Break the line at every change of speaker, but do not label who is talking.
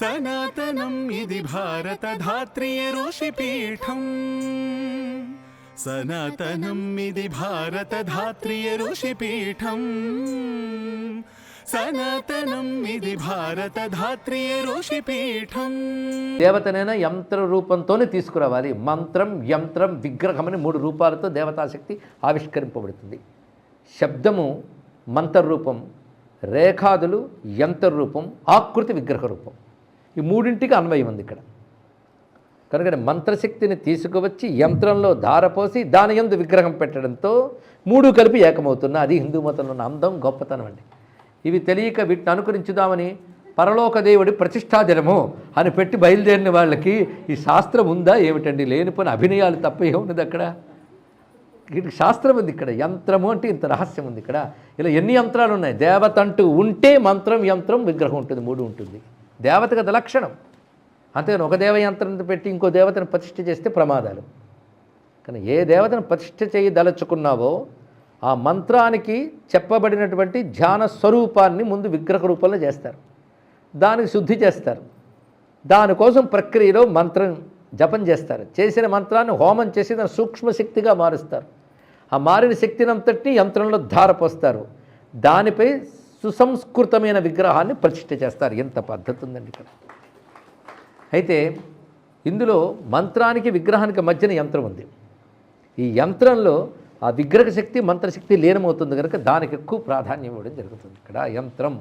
సనాతనం ఇది భారత ధాత్రియ ఋషిపీఠం. సనాతనం ఇది భారత ధాత్రియ ఋషిపీఠం. సనాతనం ఇది భారత ధాత్రియ ఋషిపీఠం.
దేవతనైనా యంత్ర రూపంతోనే తీసుకురావాలి. మంత్రం యంత్రం విగ్రహం అని మూడు రూపాలతో దేవతాశక్తి ఆవిష్కరింపబడుతుంది. శబ్దము మంత్ర రూపం రేఖాదులు యంత్ర రూపం ఆకృతి విగ్రహ రూపం. ఈ మూడింటికి అన్వయం ఉంది ఇక్కడ. కనుక మంత్రశక్తిని తీసుకువచ్చి యంత్రంలో ధారపోసి దాని యందు విగ్రహం పెట్టడంతో మూడు కలిపి ఏకమవుతున్న అది హిందూ మతంలో ఉన్న అందం గొప్పతనం అండి. ఇవి తెలియక వీటిని అనుకరించుదామని పరలోక దేవుడి ప్రతిష్టా దినము అని పెట్టి బయలుదేరిన వాళ్ళకి ఈ శాస్త్రం ఉందా ఏమిటండి? లేనిపోయిన అభినయాలు తప్ప ఏమున్నది అక్కడ? వీటికి శాస్త్రం ఉంది ఇక్కడ. యంత్రము అంటే ఇంత రహస్యం ఉంది ఇక్కడ. ఇలా ఎన్ని యంత్రాలు ఉన్నాయి? దేవత అంటూ ఉంటే మంత్రం యంత్రం విగ్రహం ఉంటుంది మూడు ఉంటుంది. దేవత కదా లక్షణం. అంతేగాని ఒక దేవ యంత్రం పెట్టి ఇంకో దేవతను ప్రతిష్ఠ చేస్తే ప్రమాదాలు. కానీ ఏ దేవతను ప్రతిష్ఠ చేయదలుచుకున్నావో ఆ మంత్రానికి చెప్పబడినటువంటి ధ్యాన స్వరూపాన్ని ముందు విగ్రహ రూపంలో చేస్తారు. దానికి శుద్ధి చేస్తారు. దానికోసం ప్రక్రియలో మంత్రం జపం చేస్తారు. చేసిన మంత్రాన్ని హోమం చేసి దాన్ని సూక్ష్మ శక్తిగా మారుస్తారు. ఆ మారిన శక్తినంతటి యంత్రంలో ధారపోస్తారు. దానిపై సుసంస్కృతమైన విగ్రహాన్ని ప్రతిష్ఠ చేస్తారు. ఎంత పద్ధతి ఉందండి ఇక్కడ. అయితే ఇందులో మంత్రానికి విగ్రహానికి మధ్యన యంత్రం ఉంది. ఈ యంత్రంలో ఆ విగ్రహ శక్తి మంత్రశక్తి లీనమవుతుంది కనుక దానికి ఎక్కువ ప్రాధాన్యం ఇవ్వడం జరుగుతుంది. ఇక్కడ యంత్రం